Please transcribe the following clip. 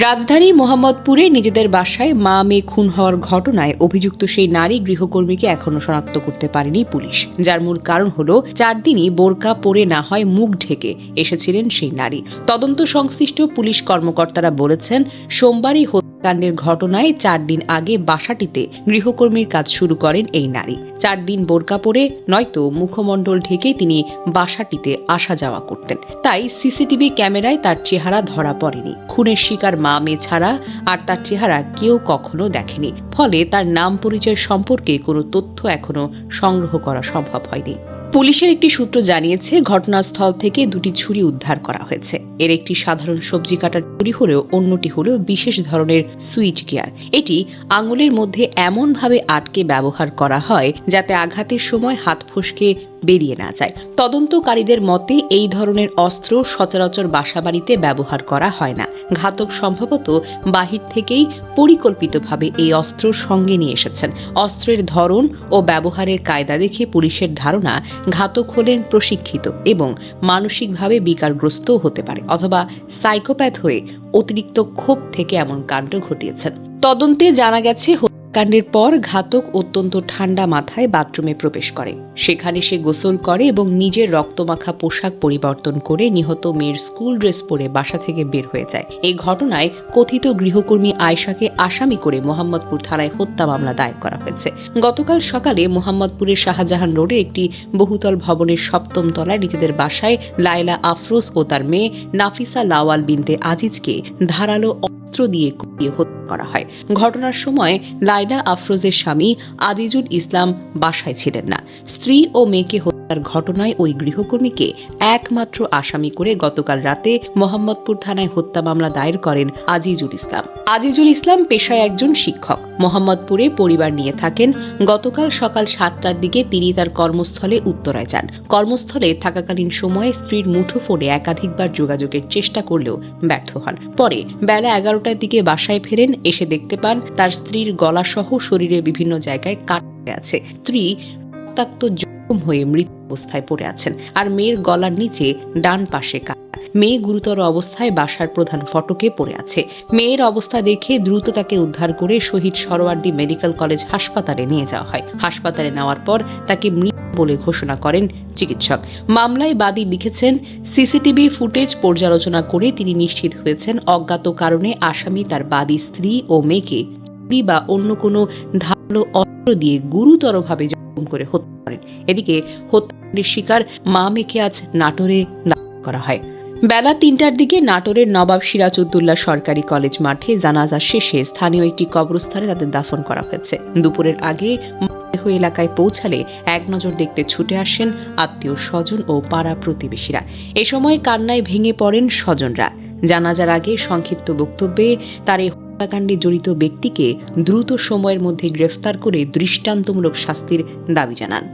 রাজধানীর মোহাম্মদপুরে নিজেদের বাসায় মা মেয়ে খুন হওয়ার ঘটনায় অভিযুক্ত সেই নারী গৃহকর্মীকে এখনও শনাক্ত করতে পারেনি পুলিশ। যার মূল কারণ হল, চার দিনই বোরকা পরে না হয় মুখ ঢেকে এসেছিলেন সেই নারী। তদন্ত সংশ্লিষ্ট পুলিশ কর্মকর্তারা বলেছেন, সোমবারই হত্যাকাণ্ডের ঘটনায় চার দিন আগে বাসাটিতে গৃহকর্মীর কাজ শুরু করেন এই নারী। চার দিন বোরকা পরে নয়তো মুখমণ্ডল ঢেকে তিনি বাসাটিতে আসা যাওয়া করতেন। তাই সিসিটিভি ক্যামেরায় তার চেহারা ধরা পড়েনি। খুনের শিকার মা মেয়ে ছাড়া আর তার চেহারা কেউ কখনো দেখেনি। ফলে তার নাম পরিচয় সম্পর্কে কোনো তথ্য এখনও সংগ্রহ করা সম্ভব হয়নি। পুলিশের একটি সূত্র জানিয়েছে, ঘটনাস্থল থেকে দুটি ছুরি উদ্ধার করা হয়েছে। এর একটি সাধারণ সবজি কাটার ছুরি হলেও অন্যটি হলো বিশেষ ধরনের সুইচ গিয়ার। এটি আঙুলের মধ্যে এমনভাবে আটকে ব্যবহার করা হয় যাতে আঘাতের সময় হাত ফসকে বেরিয়ে না যায়। তদন্তকারীদের মতে, এই ধরনের অস্ত্র সচরাচর বাসাবাড়িতে ব্যবহার করা হয় না। ঘাতক সম্ভবত বাহির থেকেই পরিকল্পিতভাবে এই অস্ত্র সঙ্গে নিয়ে এসেছেন। অস্ত্রের ধরন ও ব্যবহারের কায়দা দেখে পুলিশের ধারণা ঘাতক হলেন প্রশিক্ষিত এবং মানসিকভাবে বিকারগ্রস্ত হতে পারে অথবা সাইকোপ্যাথ হয়ে অতিরিক্ত ক্ষোভ থেকে এমন কাণ্ড ঘটিয়েছেন। তদন্তে জানা গেছে হত্যাকাণ্ডের পর ঘাতক অত্যন্ত ঠান্ডা মাথায় বাথরুমে প্রবেশ করে। সেখানে সে গোসল করে এবং নিজের রক্তমাখা পোশাক পরিবর্তন করে নিহত মেয়ের স্কুল ড্রেস পরে বাসা থেকে বের হয়ে যায়। এই ঘটনায় কথিত গৃহকর্মী আয়শাকে আসামি করে মোহাম্মদপুর থানায় হত্যা মামলা দায়ের করা হয়েছে। গতকাল সকালে মোহাম্মদপুরের শাহজাহান রোডে একটি বহুতল ভবনের সপ্তম তলায় নিজেদের বাসায় লায়লা আফরোজ ও তার মেয়ে নাফিসা লাওয়াল বিনতে আজিজকে ধারালো অস্ত্র দিয়ে কুপিয়ে হত্যা করা হয়। ঘটনার সময় লাইলা আফরোজের স্বামী আদিজুল ইসলাম বাসায় ছিলেন না। স্ত্রী ও মেয়েকে হত্যার ঘটনায় ওই গৃহকর্মীকে একমাত্র আসামি করে গতকাল রাতে মোহাম্মদপুর থানায় হত্যা মামলা দায়ের করেন আজিজুল ইসলাম। আজিজুল ইসলাম পেশায় একজন শিক্ষক। মোহাম্মদপুরে পরিবার নিয়ে থাকেন। গতকাল সকাল সাতটার দিকে তিনি তার কর্মস্থলে উত্তরায় যান। কর্মস্থলে থাকাকালীন সময়ে স্ত্রীর মুঠোফোনে একাধিকবার যোগাযোগের চেষ্টা করলেও ব্যর্থ হন। পরে বেলা এগারোটার দিকে বাসায় ফেরেন, এসে দেখতে পান তার স্ত্রীর গলাসহ শরীরের বিভিন্ন জায়গায় কাটতে আছে। স্ত্রী রক্তাক্ত জখম হয়ে মৃত অবস্থায় পড়ে আছেন। আর মেয়ের গলার নিচে ডান পাশে কাটা মেয়ে গুরুতর অবস্থায় বাসার প্রধান ফটকে পড়ে আছে। মেয়ের অবস্থা দেখে দ্রুত তাকে উদ্ধার করে শহীদ সরোয়ার্দী মেডিকেল কলেজ হাসপাতালে নিয়ে যাওয়া হয়। হাসপাতালে নেওয়ার পর তাকে মৃত বলে ঘোষণা করেন চিকিৎসক। মামলায় বাদী লিখেছেন, সিসিটিভি ফুটেজ পর্যালোচনা করে তিনি নিশ্চিত হয়েছেন অজ্ঞাত কারণে আসামি তার বাদী স্ত্রী ও মেয়েকে বা অন্য কোনো ধারালো অস্ত্র দিয়ে গুরুতরভাবে করে হত্যা করেন। এদিকে হত্যাকাণ্ডের শিকার মা মেয়েকে আজ নাটোরে করা হয়। বেলা তিনটার দিকে নাটোরের নবাব সিরাজউদ্দৌলা সরকারি কলেজ মাঠে জানাজা শেষে স্থানীয় একটি কবরস্থানে তাদের দাফন করা হয়েছে। দুপুরের আগে মৃতদেহ এলাকায় পৌঁছালে এক নজর দেখতে ছুটে আসেন আত্মীয় স্বজন ও পাড়া প্রতিবেশীরা। এ সময় কান্নায় ভেঙে পড়েন স্বজনরা। জানাজার আগে সংক্ষিপ্ত বক্তব্যে তার এই হত্যাকাণ্ডে জড়িত ব্যক্তিকে দ্রুত সময়ের মধ্যে গ্রেফতার করে দৃষ্টান্তমূলক শাস্তির দাবি জানান।